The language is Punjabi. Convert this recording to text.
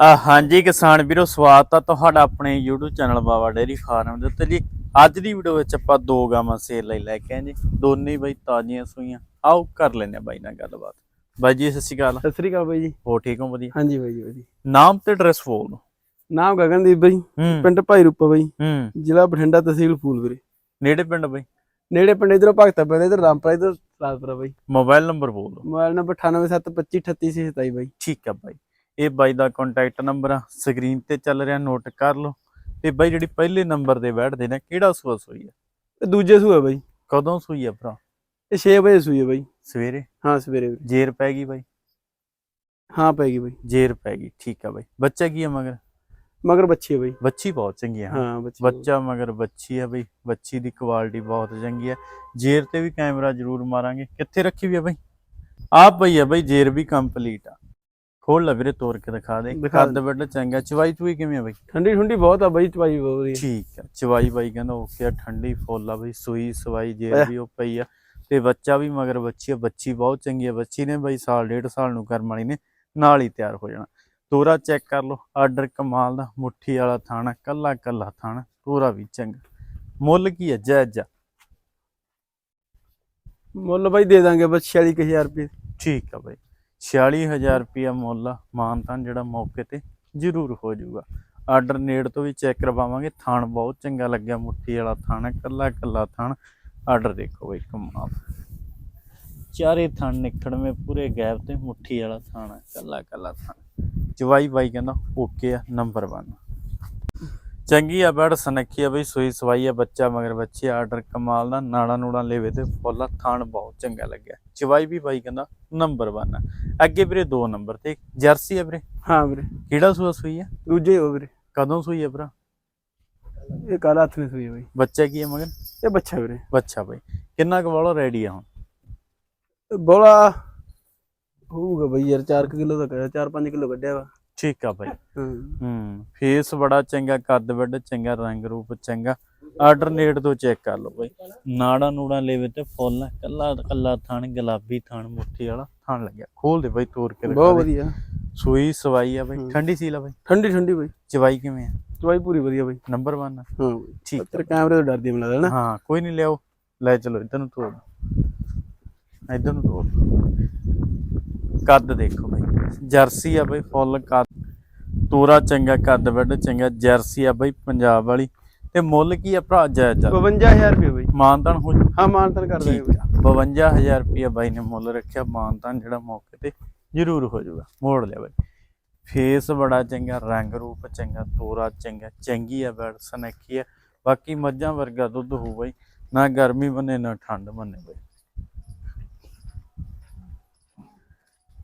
ਆ ਹਾਂਜੀ ਕਿਸਾਨ ਵੀਰੋ ਸਵਾਗਤ ਆ ਤੁਹਾਡਾ ਆਪਣੇ YouTube channel Baba dairy farm ਦੇ ਉੱਤੇ ਜੀ। ਅੱਜ ਦੀ ਵੀਡੀਓ ਵਿੱਚ ਆਪਾਂ ਦੋ ਗਾਵਾਂ ਸੇਲ ਲਈ ਲੈ ਕੇ ਆਏ ਜੀ। ਦੋਨੇ ਬਾਈ ਤਾਜ਼ੀਆਂ ਸੂਈਆਂ। ਆਓ ਕਰ ਆ ਬਾਈ ਨਾਲ ਗੱਲਬਾਤ। ਬਾਈ ਜੀ ਸਤਿ ਸ਼੍ਰੀ ਅਕਾਲ। ਸਤਿ ਸ੍ਰੀ ਅਕਾਲ ਬਾਈ ਜੀ। ਹੋ ਠੀਕ ਹੋ ਵਧੀਆ? ਹਾਂਜੀ ਬਾਈ ਜੀ ਵਧੀਆ। ਨਾਮ ਤੇ ਐਡਰੈਸ ਬੋਲ ਦਿਓ। ਨਾਮ ਗਗਨਦੀਪ ਬਾਈ। ਪਿੰਡ ਭਾਈ ਰੂਪਾ ਬਾਈ। ਜ਼ਿਲ੍ਹਾ ਬਠਿੰਡਾ ਤਹਿਸੀਲ ਫੂਲਪੁਰੇ ਨੇੜੇ ਪਿੰਡ ਬਾਈ? ਨੇੜੇ ਪਿੰਡ ਇਧਰੋਂ ਭਗਤਾ ਪੈਂਦਾ ਇਧਰ ਰਾਮਪੁਰਾ ਇਧਰ ਰਾਜਪੁਰਾ ਬਾਈ। ਮੋਬਾਈਲ ਨੰਬਰ ਬੋਲ ਦਿਓ। ਮੋਬਾਈਲ ਨੰਬਰ 9872538627 ਬਾਈ। ਠੀਕ ਆ ਬਾਈ। ਇਹ ਬਾਈ ਦਾ ਕੰਟੈਕਟ ਨੰਬਰ ਆ ਸਕਰੀਨ ਤੇ ਚੱਲ ਰਿਹਾ ਨੋਟ ਕਰ ਲਓ। ਤੇ ਬਾਈ ਜਿਹੜੀ ਪਹਿਲੇ ਨੰਬਰ ਤੇ ਬੈਠਦੇ ਨੇ ਕਿਹੜਾ ਸੂਆ ਸੂਈ ਆ? ਤੇ ਦੂਜੇ ਸੂਆ ਬਾਈ। ਕਦੋਂ ਸੂਈ ਆ ਭਰਾ? ਇਹ 6 ਵਜੇ ਸੂਈ ਹੈ ਬਾਈ। ਸਵੇਰੇ? ਹਾਂ ਸਵੇਰੇ। ਵੀਰੇ। ਜੇਰ ਪੈ ਗਈ ਬਾਈ? ਹਾਂ ਪੈ ਗਈ ਬਾਈ। ਜੇਰ ਪੈ ਗਈ ਠੀਕ ਆ ਬਾਈ। ਬੱਚਾ ਕੀ ਆ ਮਗਰ? ਮਗਰ ਬੱਚੀ ਹੈ ਬਾਈ। ਬੱਚੀ ਬਹੁਤ ਚੰਗੀ ਆ ਹਾਂ। ਬੱਚੀ ਬੱਚਾ ਮਗਰ ਬੱਚੀ ਆ ਬਈ। ਬੱਚੀ ਦੀ ਕੁਆਲਿਟੀ ਬਹੁਤ ਚੰਗੀ ਆ। ਜੇਰ ਤੇ ਵੀ ਕੈਮਰਾ ਜ਼ਰੂਰ ਮਾਰਾਂਗੇ। ਕਿੱਥੇ ਰੱਖੀ ਵੀ ਆ ਬਈ? ਆਪ ਬਈ ਆ ਬਈ ਜੇਰ ਵੀ ਕੰਪਲੀਟ ਆ। ਖੋਲ ਲੈ ਵੀਰੇ ਤੋੜ ਕੇ ਦਿਖਾ ਦੇ। ਦਿਖਾ ਕੱਦ ਵੱਡ ਚੰਗਾ। ਚਵਾਈ ਚੂਈ ਕਿਵੇਂ ਆ ਬਈ? ਠੰਡੀ ਠੰਡੀ ਬਹੁਤ ਆ ਬਾਈ ਚਵਾਈ ਬਹੁਤ ਵਧੀਆ। ਠੀਕ ਆ। ਚਵਾਈ ਬਾਈ ਕਹਿੰਦਾ ਓਕੇ ਆ ਠੰਡੀ ਫੁੱਲ ਆ ਬਈ ਸੂਈ ਸਵਾਈ ਐ। ਵੀ ਉਹ ਪਈ ਆ। ਤੇ ਬੱਚਾ ਵੀ ਮਗਰ ਬੱਚੀ ਆ ਬੱਚੀ ਬਹੁਤ ਚੰਗੀ ਆ। ਬੱਚੀ ਨੇ ਬਈ ਸਾਲ ਡੇਢ ਸਾਲ ਨੂੰ ਕਰਮ ਵਾਲੀ ਨੇ ਨਾਲ ਹੀ ਤਿਆਰ ਹੋ ਜਾਣਾ। ਤੋਰਾ ਚੈੱਕ ਕਰ ਲਓ ਆਰਡਰ ਕਮਾਲ ਦਾ ਮੁੱਠੀ ਵਾਲਾ ਥਾਣਾ ਕੱਲਾ ਕੱਲਾ ਥਾਣਾ ਤੋਰਾ ਵੀ ਚੰਗਾ। ਮੁੱਲ ਕੀ ਹੈ ਜਾਇਜ਼ ਮੁੱਲ ਬਾਈ ਦੇ ਦਾਂਗੇ ਬਸ 46000 ਰੁਪਏ। ਠੀਕ ਆ ਬਾਈ। 46000 ਰੁਪਿਆ ਮੁੱਲ ਆ ਮਾਨਤਾਨ ਜਿਹੜਾ ਮੌਕੇ ਤੇ ਜ਼ਰੂਰ ਹੋ ਜਾਊਗਾ। ਆਰਡਰ ਨੇੜ ਤੋਂ ਵੀ ਚੈੱਕ ਕਰਵਾਵਾਂਗੇ। ਥਾਣ ਬਹੁਤ ਚੰਗਾ ਲੱਗਿਆ, ਮੁੱਠੀ ਵਾਲਾ ਥਾਣਾ ਕੱਲਾ ਕੱਲਾ ਥਾਣ। ਆਰਡਰ ਦੇਖੋ ਬਾਈ ਕਮਾਲ ਚਾਰੇ ਥਾਣ ਨਿਕੜਵੇਂ ਪੂਰੇ ਗੈਪ ਤੇ ਮੁੱਠੀ ਵਾਲਾ ਥਾਣਾ ਕੱਲਾ ਕੱਲਾ ਥਾਣ। ਜਵਾਈ ਬਾਈ ਕਹਿੰਦਾ, ਓਕੇ ਆ, ਨੰਬਰ 1 ਚੰਗੀ ਆ ਬੜ ਸਨੱਖੀ ਆ ਬਈ ਸੂਈ ਸਵਾਈ ਆ ਬੱਚਾ ਮਗਰ ਬੱਚੇ ਆਰਡਰ ਕਮਾਲ ਦਾ ਨਾੜਾ ਨੂੜਾ ਲੈਵੇ ਤੇ ਫੁੱਲਾ ਥਾਣ ਬਹੁਤ ਚੰਗਾ ਲੱਗਿਆ। ਚਵਾਈ ਵੀ ਬਾਈ ਕਹਿੰਦਾ ਨੰਬਰ 1 ਆ। ਅੱਗੇ ਵੀਰੇ 2 ਨੰਬਰ ਤੇ ਜਰਸੀ ਆ ਵੀਰੇ। ਹਾਂ ਵੀਰੇ। ਕਿਹੜਾ ਸੂਆ ਸੂਈ ਆ? ਦੂਜੇ ਹੋ ਵੀਰੇ। ਕਦੋਂ ਸੂਈ ਆ ਭਰਾ? ਇਹ ਕੱਲ ਹੱਥ ਨੇ ਸੂਈ ਬਾਈ। ਬੱਚਾ ਕੀ ਆ ਮਗਰ? ਇਹ ਬੱਚਾ ਵੀਰੇ। ਬੱਚਾ ਬਾਈ। ਕਿੰਨਾ ਕੁ ਵਾਲਾ ਰੈਡੀ ਆ ਹੁਣ? ਬੋਲਾ ਹੋਊਗਾ ਬਾਈ ਯਾਰ 4 ਕਿਲੋ ਦਾ ਕਰਿਆ 4-5 ਕਿਲੋ ਕੱਢਿਆ ਵਾ। ਠੀਕ ਆ ਬਾਈ। ਹਾਂ। ਫੇਸ ਬੜਾ ਚੰਗਾ ਕੱਦ ਵੱਡ ਚੰਗਾ ਰੰਗ ਰੂਪ ਚੰਗਾ। ਆਰਡਰ ਨੇੜ ਤੋਂ ਚੈੱਕ ਕਰ ਲਓ ਬਾਈ। ਨਾੜਾ ਨੂੜਾ ਲੈਵੇ ਤੇ ਫੁੱਲ ਆ, ਕੱਲਾ ਕੱਲਾ ਥਣ ਗੁਲਾਬੀ ਥਣ ਮੁੱਠੀ ਵਾਲਾ ਥਣ ਲੱਗਿਆ। ਖੋਲ ਦੇ ਬਾਈ ਤੋੜ ਕੇ ਬਹੁਤ। ਵਧੀਆ। ਸੂਈ ਸਵਾਈ ਆ ਬਾਈ। ਠੰਡੀ ਸੀਲ ਆ ਬਾਈ। ਠੰਡੀ ਠੰਡੀ ਬਾਈ। ਚਵਾਈ ਕਿਵੇਂ ਆ? ਚਵਾਈ ਪੂਰੀ ਵਧੀਆ ਬਾਈ। ਨੰਬਰ 1 ਹਾਂ ਬਾਈ। ਠੀਕ ਤੇਰੇ ਕੈਮਰੇ ਤੋਂ ਡਰਦੀ ਮੈਨੂੰ ਲੱਗਦਾ ਨਾ। ਹਾਂ ਕੋਈ ਨਹੀਂ ਲਿਆਓ। ਲੈ ਚਲੋ ਇਧਰ ਨੂੰ ਤੋੜ ਇਧਰ ਨੂੰ ਤੋੜ ਕੱਦ ਦੇਖੋ ਜਰਸੀ ਆ ਬਾਈ ਫੁੱਲ ਕੱਦ ਤੋਰਾ ਚੰਗਾ ਕੱਦ ਵੱਡ ਚੰਗਾ ਜਰਸੀ ਆ ਬਾਈ ਪੰਜਾਬ ਵਾਲੀ। ਤੇ ਮੁੱਲ ਕੀ ਆ ਭਰਾ ਜਾਇਜ਼ ਆ? 52000 ਰੁਪਏ ਬਾਈ। ਮਾਨਤਾਨ ਹੋ ਜੂ ਹਾਂ ਮਾਨਤਨ ਕਰ ਦਾਂਗੇ ਆ 52000 ਰੁਪਏ ਬਾਈ ਨੇ ਮੁੱਲ ਰੱਖਿਆ ਮਾਨਤਾਨ ਜਿਹੜਾ ਮੌਕੇ ਤੇ ਜ਼ਰੂਰ ਹੋ ਜਾਊਗਾ। ਮੋੜ ਲਿਆ ਬਾਈ। ਫੇਸ ਬੜਾ ਚੰਗਾ ਰੰਗ ਰੂਪ ਚੰਗਾ ਤੋਰਾ ਚੰਗਾ ਚੰਗੀ ਆ ਬੈੜ ਸਨੱਖੀ ਆ। ਬਾਕੀ ਮੱਝਾਂ ਵਰਗਾ ਦੁੱਧ ਹੋਊ ਬਾਈ। ਨਾ ਗਰਮੀ ਬੰਨੇ ਨਾ ਠੰਡ ਬੰਨੇ ਬਾਈ।